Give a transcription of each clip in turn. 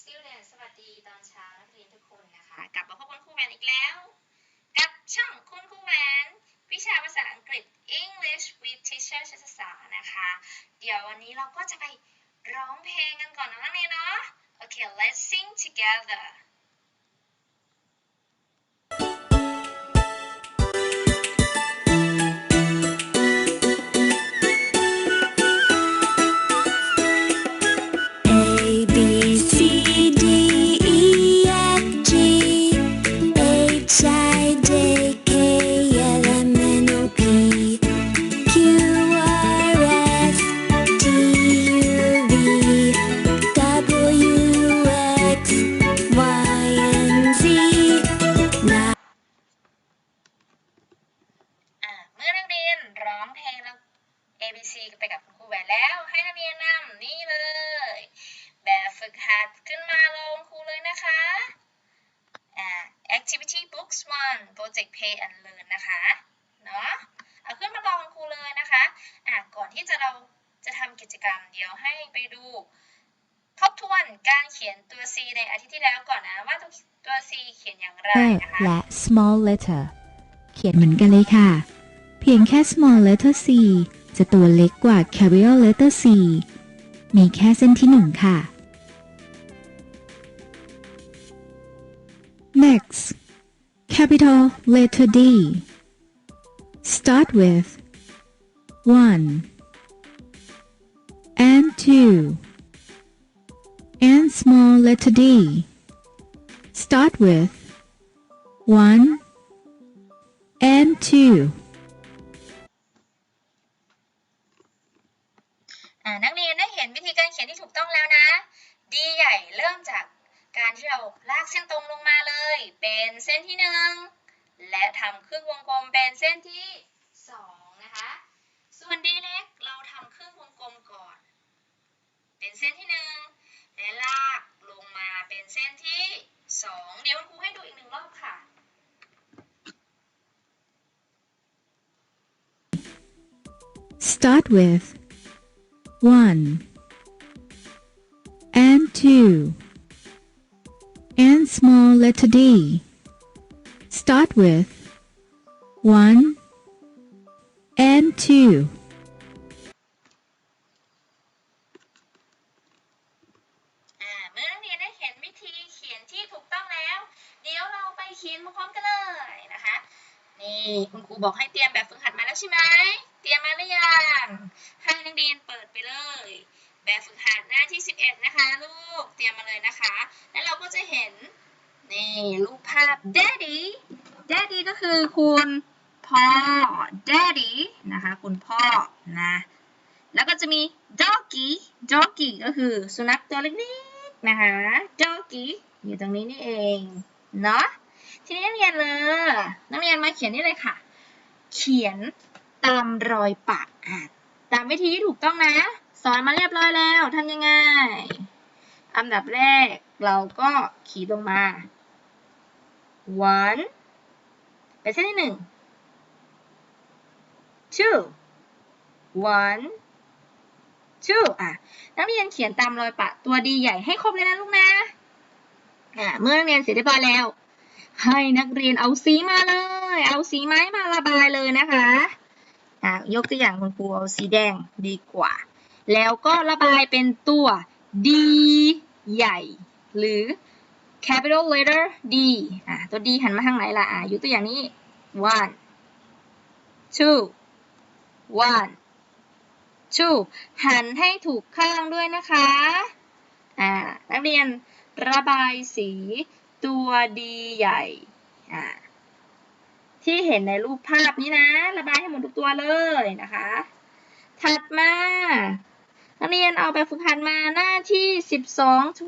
students สวัสดีตอนเช้านักเรียนทุกคนนะคะ กลับมาพบกับครูแวนอีกแล้ว กับช่องคุณครูแวนวิชาภาษาอังกฤษ English with Teacher ชัชสานะคะ เดี๋ยววันนี้เราก็จะไปร้องเพลงกันก่อนนะนักเรียนเนาะ โอเค let's sing together ดู ทบทวนการเขียนตัว C ในอาทิตย์ที่แล้วก่อนนะว่าตัว C เขียนอย่างไรนะคะและ small letter เขียนเหมือนกันเลยค่ะ เพียงแค่ small letter c จะตัวเล็กกว่า capital letter c มีแค่เส้นที่หนึ่งค่ะ next capital letter d start with 1 and 2 and small letter d start with 1 and 2. อ่านักเรียนได้เห็นวิธีการเขียนที่ถูกต้องแล้วนะดีใหญ่เริ่มจากการที่เราลากเส้นตรงลงมาเลย เป็นเส้นที่หนึ่งและทำครึ่งวงกลมเป็นเส้นที่สองนะคะ ส่วนดีเล็กเราทำครึ่งวง เป็นเส้นที่หนึ่งและลากลงมาเป็นเส้นที่สองเดี๋ยวคุณครูให้ดูอีกหนึ่งรอบค่ะ Start with 1 and 2 and small letter d. Start with 1 and 2. อ่าเมื่อนักเรียนได้เห็นวิธีเขียนที่ถูกต้องแล้ว เดี๋ยวเราไปเขียนพร้อมๆกันเลยนะคะ นี่ คุณครูบอกให้เตรียมแบบฝึกหัดมาแล้วใช่ไหม เตรียมมาหรือยัง ให้นักเรียนเปิดไปเลย แบบฝึกหัดหน้าที่ 11 นะคะ ลูก เตรียมมาเลยนะคะ แล้วเราก็จะเห็นนี่รูปภาพ daddy daddy ก็คือคุณพ่อ daddy นะคะ คุณพ่อนะ แล้วก็จะมี doggy doggy ก็คือสุนัขตัวเล็กๆนะคะ doggy อยู่ตรงนี้นี่เอง เนาะทีนี้นักเรียนเลยนักเรียนมาเขียนนี่เลยค่ะ เขียนตามรอยปากอะตามวิธีที่ถูกต้องนะ สอนมาเรียบร้อยแล้วทำยังไง อันดับแรกเราก็ขีดลงมา one เป็นเส้นที่หนึ่ง two one two อะ นักเรียนเขียนตามรอยปะตัวดีใหญ่ให้ครบเลยนะลูกนะ อะเมื่อนักเรียนเสร็จเรียบร้อยแล้ว ให้นักเรียนเอาสีมาเลย เอาสีไม้มาระบายเลยนะคะอะยกตัวอย่างคุณครูเอาสีแดงดีกว่า แล้วก็ระบายเป็นตัว D ใหญ่ หรือ capital letter D อะตัว D หันมาทางไหนล่ะอะยกตัวอย่างนี้ one two one two หันให้ถูกข้างด้วยนะคะ อ่า นักเรียนระบายสี ตัวดีใหญ่อ่าที่เห็นในรูปภาพนี้นะ ระบายให้หมดทุกตัวเลยนะคะ ถัดมานักเรียนเอาแบบฝึกหัดมาหน้าที่ 12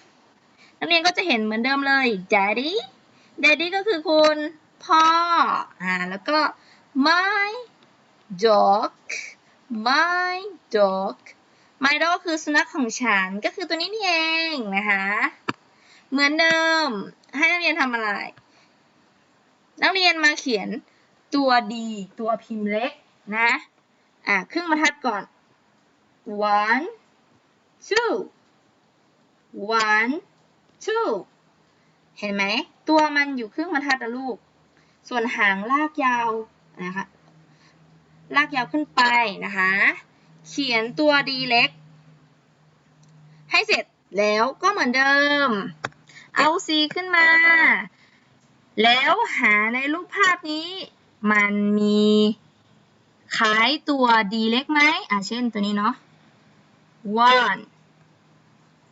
12 นักเรียนก็จะเห็นเหมือนเดิมเลย daddy daddy ก็คือคุณพ่ออ่าแล้วก็ my dog my dog my dog คือสุนัขของฉันก็คือตัวนี้นี่เองนะคะ เหมือนเดิม ให้นักเรียนทำอะไร นักเรียนมาเขียนตัวดีตัวพิมพ์เล็กนะ อะ ครึ่งบรรทัดก่อน one two one two เห็นไหม ตัวมันอยู่ครึ่งบรรทัดนะลูก ส่วนหางลากยาวนะคะ ลากยาวขึ้นไปนะคะ เขียนตัวดีเล็ก ให้เสร็จแล้วก็เหมือนเดิม เอา C ขึ้นมา แล้วหาในรูปภาพนี้ มันมีคล้ายตัวดีเล็กไหมอะเช่นตัวนี้เนาะ one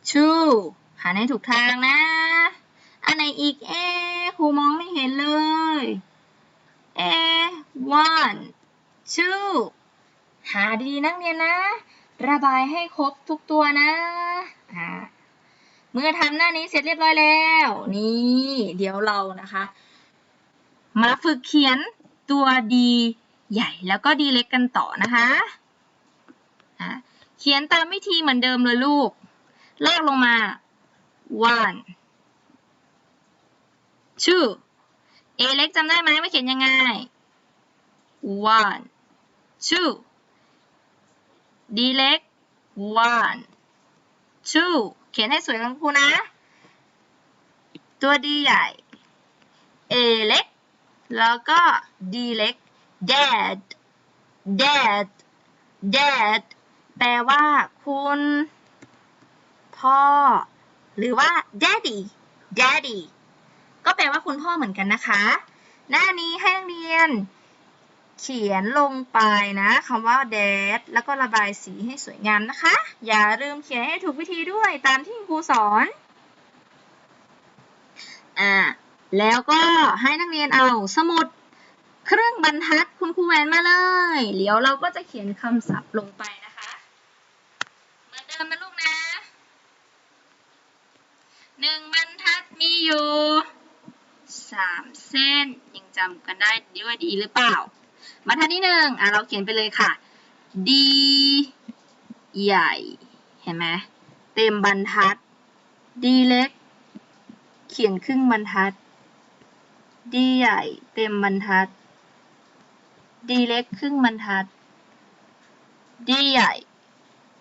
two หาให้ถูกทางนะ อันไหนอีก เอครูมองไม่เห็นเลย เอ one two หาดีนักเรียนนะ ระบายให้ครบทุกตัวนะอ่า เมื่อทำหน้านี้เสร็จเรียบร้อยแล้ว นี่เดี๋ยวเรานะคะ มาฝึกเขียนตัวดีใหญ่แล้วก็ดีเล็กกันต่อนะคะอะเขียนตามวิธีเหมือนเดิมเลยลูก ลากลงมา one two a เล็กจำได้ไหมว่าเขียนยังไง one two d เล็ก one two เขียนให้สวยกันครูนะ ตัว d ใหญ่ a เล็ก แล้วก็ d เล็ก dad dad dad แปลว่า คุณ พ่อ หรือว่า daddy daddy ก็แปลว่าคุณพ่อเหมือนกันนะคะ หน้านี้ให้นักเรียน เขียนลงไปนะคำว่า dad แล้วก็ระบายสีให้สวยงามนะคะ อย่าลืมเขียนให้ถูกวิธีด้วยตามที่ครูสอนอ่าแล้วก็ให้นักเรียนเอาสมุดเครื่องบรรทัดคุณครูแหวนมาเลยเดี๋ยวเราก็จะเขียนคำศัพท์ลงไปนะคะเหมือนเดิมนะลูกนะหนึ่งบรรทัดมีอยู่สามเส้นยังจำกันได้ดีว่าดีหรือเปล่า บรรทัดที่หนึ่งอะเราเขียนไปเลยค่ะ D ใหญ่ เห็นไหมเต็มบรรทัด D เล็ก เขียนครึ่งบรรทัด D ใหญ่ เต็มบรรทัด D เล็กครึ่งบรรทัด D ใหญ่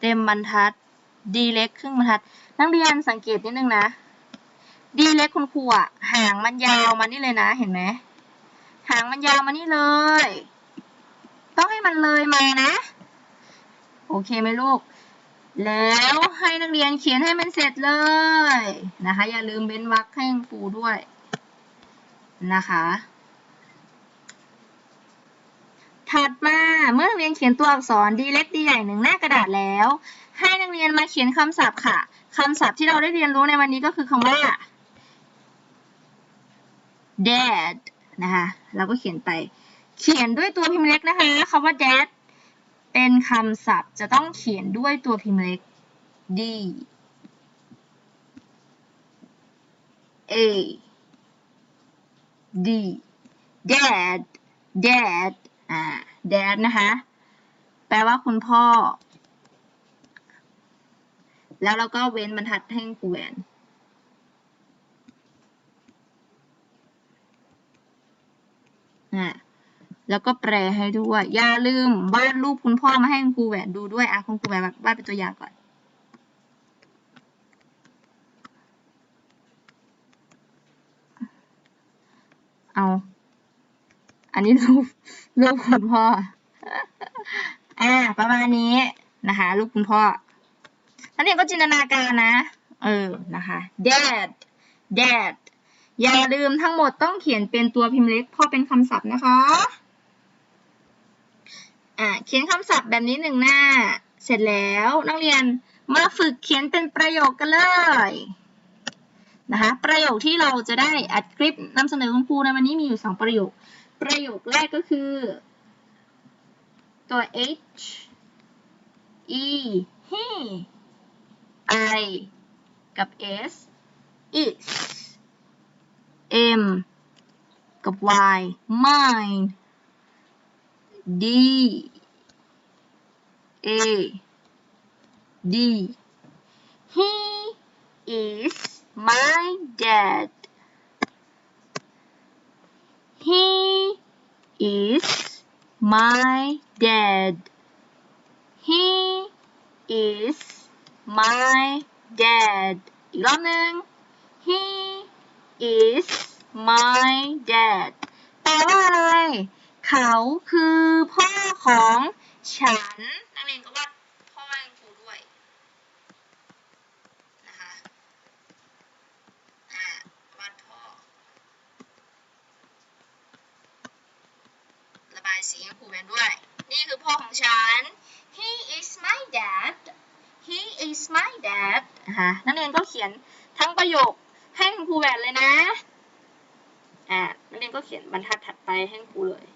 เต็มบรรทัด D เล็กครึ่งบรรทัด นักเรียนสังเกตนิดนึงนะ D เล็กคุณครูอะหางมันยาวมานี่เลยนะ เห็นไหมหางมันยาวมานี่เลย ต้องให้มันเลยมานะ โอเคไหมลูก แล้วให้นักเรียนเขียนให้มันเสร็จเลยนะคะ อย่าลืมเบ้นวรรคให้ครูด้วยนะคะถัดมาเมื่อนักเรียนเขียนตัวอักษรดีเล็กดีใหญ่หนึ่งหน้ากระดาษแล้ว ให้นักเรียนมาเขียนคำศัพท์ค่ะคำศัพท์ที่เราได้เรียนรู้ในวันนี้ก็คือคำว่า dead นะคะเราก็เขียนไป เขียนด้วยตัวพิมพ์เล็กนะคะคำว่า dad เป็นคำศัพท์จะต้องเขียนด้วยตัวพิมพ์เล็ก d a d dad dad อ่า dad นะคะ แปลว่าคุณพ่อ แล้วเราก็เว้นบรรทัดให้ครูแวนอ่า แล้วก็แปลให้ด้วย อย่าลืมวาดรูปคุณพ่อมาให้คุณครูแหวนดูด้วยอะคุณครูแหวนวาดเป็นตัวอย่างก่อน เอาอันนี้รูปรูปคุณพ่ออ่าประมาณนี้นะคะรูปคุณพ่อนักเรียนก็จินตนาการนะ เออนะคะ dad dad อย่าลืมทั้งหมดต้องเขียนเป็นตัวพิมพ์เล็กพราะเป็นคำศัพท์นะคะ อ่าเขียนคำศัพท์แบบนี้หนึ่งหน้า เสร็จแล้วนักเรียนมาฝึกเขียนเป็นประโยคกันเลยนะคะประโยคที่เราจะได้อัดคลิปนำเสนอคุณครูในวันนี้มีอยู่สองประโยค ประโยคแรกก็คือ ตัว H E he I กับ S is M กับ Y mine D A D He is my dad He is my dad He is my dad อีกรอบหนึ่ง he is my dad แปลว่าอะไร เขาคือพ่อของฉัน นักเรียนก็วาดพ่อให้ครูด้วยนะคะอ่าวาดพ่อ ระบายสีให้ครูแมนด้วย นี่คือพ่อของฉัน he is my dad he is my dad นะคะนักเรียนก็เขียนทั้งประโยคให้คุณครูแหวนเลยนะ อ่านักเรียนก็เขียนบรรทัดถัดไปให้ครูเลย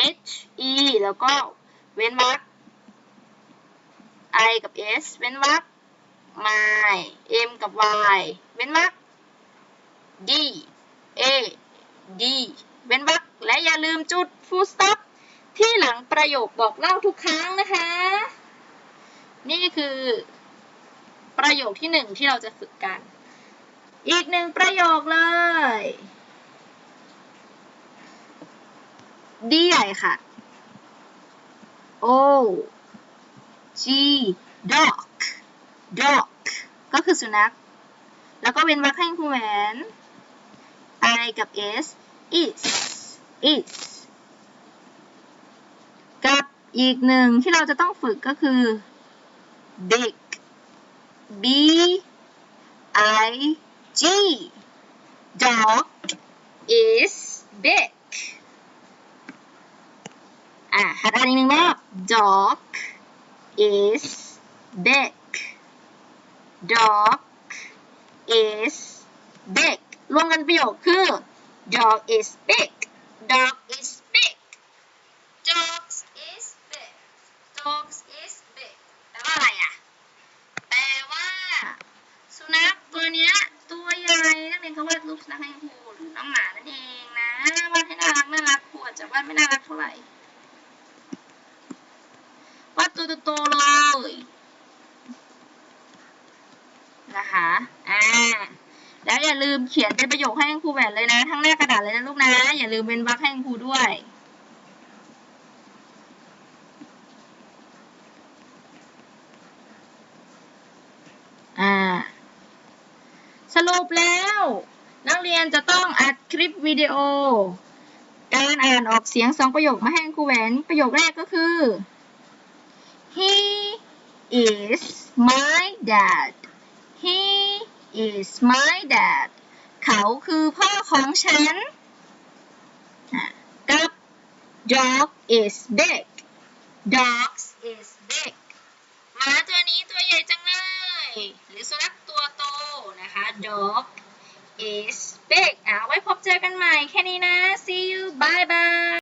h e แล้วก็เว้นวรรค i กับ s เว้นวรรค my m กับ y เว้นวรรค d a d เว้นวรรคและอย่าลืมจุด full stop ที่หลังประโยคบอกเล่าทุกครั้งนะคะ นี่คือประโยคที่หนึ่งที่เราจะฝึกกัน อีกหนึ่งประโยคเลย ดีใหญ่ค่ะ O G dog dog ก็คือสุนัข แล้วก็เว้นวรรคให้ครูแหวน I กับ S is is กับอีกหนึ่งที่เราจะต้องฝึกก็คือ big B I G dog is big อะหัดอ่านอีกหนึ่งรอบ dog is big dog is big รวมกันประโยคคือ dog is big dog is big dogs is big dogs is big แปลว่าอะไรอะ แปลว่า สุนัขตัวเนี้ยตัวใหญ่นักเรียนเขาวาดรูปสุนัขให้ครูหรือน้องหมานั่นเองนะวาดให้น่ารักน่ารักครูอาจจะวาดไม่น่ารักเท่าไหร่ วาดตัวโตเลยนะคะอ่าแล้วอย่าลืมเขียนเป็นประโยคให้ครูแหวนเลยนะ ทั้งหน้ากระดาษเลยนะลูกนะ อย่าลืมเป็นวรรคให้ครูด้วย อ่า สรุปแล้ว นักเรียนจะต้องอัดคลิปวิดีโอ การอ่านออกเสียงสองประโยคมาให้ครูแหวน ประโยคแรกก็คือ he is my dad he is my dad เขาคือพ่อของฉัน กับ dog is big dogs is big หมาตัวนี้ตัวใหญ่จังเลย หรือสุนัขตัวโตนะคะ dog is big อะไว้พบเจอกันใหม่แค่นี้นะ see you bye bye